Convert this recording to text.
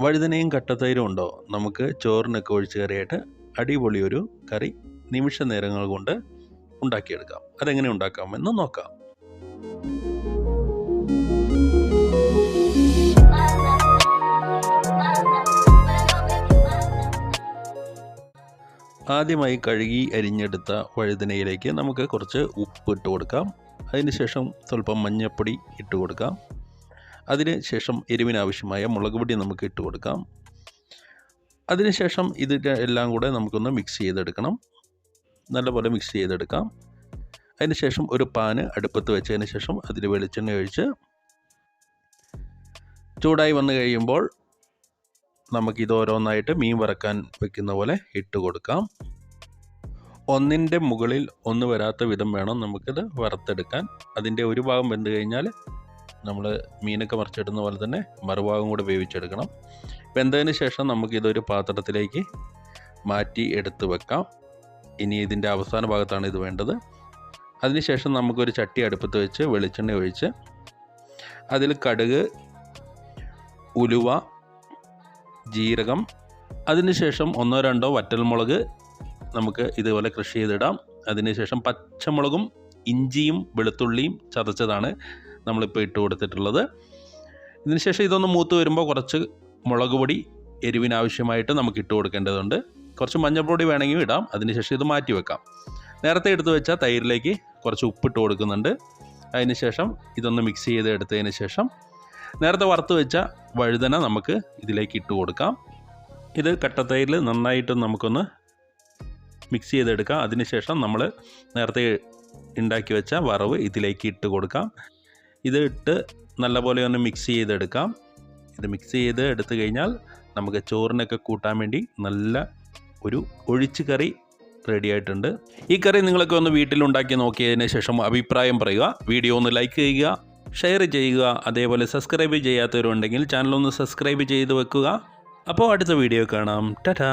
വഴുതനയും കട്ടത്തൈരും ഉണ്ടോ? നമുക്ക് ചോറിനൊക്കെ ഒഴിച്ച് കറിയായിട്ട് അടിപൊളി ഒരു കറി നിമിഷ നേരങ്ങൾ കൊണ്ട് ഉണ്ടാക്കിയെടുക്കാം. അതെങ്ങനെ ഉണ്ടാക്കാമെന്ന് നോക്കാം. ആദ്യമായി കഴുകി അരിഞ്ഞെടുത്ത വഴുതനയിലേക്ക് നമുക്ക് കുറച്ച് ഉപ്പ് ഇട്ട് കൊടുക്കാം അതിനുശേഷം സ്വല്പം മഞ്ഞൾപ്പൊടി ഇട്ട് കൊടുക്കാം. അതിന് ശേഷം എരിവിനാവശ്യമായ മുളക് പൊടി നമുക്ക് ഇട്ട് കൊടുക്കാം. അതിനുശേഷം ഇത് എല്ലാം കൂടെ നമുക്കൊന്ന് മിക്സ് ചെയ്തെടുക്കണം. നല്ലപോലെ മിക്സ് ചെയ്തെടുക്കാം. അതിനുശേഷം ഒരു പാന് അടുപ്പത്ത് വെച്ചതിന് ശേഷം അതിൽ വെളിച്ചെണ്ണ ഒഴിച്ച് ചൂടായി വന്നു കഴിയുമ്പോൾ നമുക്കിത് ഓരോന്നായിട്ട് മീൻ വറക്കാൻ വെക്കുന്ന പോലെ ഇട്ട് കൊടുക്കാം. ഒന്നിന്റെ മുകളിൽ ഒന്ന് വരാത്ത വിധം വേണം നമുക്കിത് വറുത്തെടുക്കാൻ. അതിന്റെ ഒരു ഭാഗം വെന്ത് കഴിഞ്ഞാൽ നമ്മൾ മീനൊക്കെ മറിച്ചിടുന്ന പോലെ തന്നെ മറുഭാഗം കൂടെ വേവിച്ചെടുക്കണം. വെന്തതിന് ശേഷം നമുക്കിതൊരു പാത്രത്തിലേക്ക് മാറ്റി എടുത്ത് വെക്കാം. ഇനി ഇതിന്റെ അവസാന ഭാഗത്താണ് ഇത് വേണ്ടത്. അതിനുശേഷം നമുക്കൊരു ചട്ടി അടുപ്പത്ത് വെച്ച് വെളിച്ചെണ്ണ ഒഴിച്ച് അതിൽ കടുക് ഉലുവ ജീരകം അതിനുശേഷം ഒന്നോ രണ്ടോ വറ്റൽമുളക് നമുക്ക് ഇതുപോലെ കൃഷി ചെയ്തിടാം. അതിനുശേഷം പച്ചമുളകും ഇഞ്ചിയും വെളുത്തുള്ളിയും ചതച്ചതാണ്. നമ്മളിപ്പോൾ ഇട്ട് കൊടുത്തിട്ടുള്ളത്. ഇതിനുശേഷം ഇതൊന്ന് മൂത്ത് വരുമ്പോൾ കുറച്ച് മുളക് പൊടി എരിവിനാവശ്യമായിട്ട് നമുക്ക് ഇട്ട് കൊടുക്കേണ്ടതുണ്ട്. കുറച്ച് മഞ്ഞൾപ്പൊടി വേണമെങ്കിൽ ഇടാം. അതിനുശേഷം ഇത് മാറ്റി വെക്കാം. നേരത്തെ എടുത്തു വെച്ച തൈരിലേക്ക് കുറച്ച് ഉപ്പിട്ട് കൊടുക്കുന്നുണ്ട്. അതിനുശേഷം ഇതൊന്ന് മിക്സ് ചെയ്ത് എടുത്തതിന് ശേഷം നേരത്തെ വറുത്ത് വെച്ച വഴുതന നമുക്ക് ഇതിലേക്ക് ഇട്ട് കൊടുക്കാം. ഇത് കട്ടത്തൈരിൽ നന്നായിട്ട് നമുക്കൊന്ന് മിക്സ് ചെയ്തെടുക്കാം. അതിനുശേഷം നമ്മൾ നേരത്തെ ഉണ്ടാക്കി വെച്ച വറവ് ഇതിലേക്ക് ഇട്ട് കൊടുക്കാം. ഇത് ഇട്ട് നല്ലപോലെ ഒന്ന് മിക്സ് ചെയ്തെടുക്കാം. ഇത് മിക്സ് ചെയ്ത് എടുത്തു കഴിഞ്ഞാൽ നമുക്ക് ചോറിനൊക്കെ കൂട്ടാൻ വേണ്ടി നല്ല ഒരു ഒഴിച്ച് കറി റെഡി ആയിട്ടുണ്ട്. ഈ കറി നിങ്ങളൊക്കെ ഒന്ന് വീട്ടിലുണ്ടാക്കി നോക്കിയതിന് ശേഷം അഭിപ്രായം പറയുക. വീഡിയോ ഒന്ന് ലൈക്ക് ചെയ്യുക ഷെയർ ചെയ്യുക അതേപോലെ സബ്സ്ക്രൈബ് ചെയ്യാത്തവരുണ്ടെങ്കിൽ ചാനൽ ഒന്ന് സബ്സ്ക്രൈബ് ചെയ്ത് വെക്കുക. അപ്പോൾ അടുത്ത വീഡിയോ കാണാം. ടാറ്റാ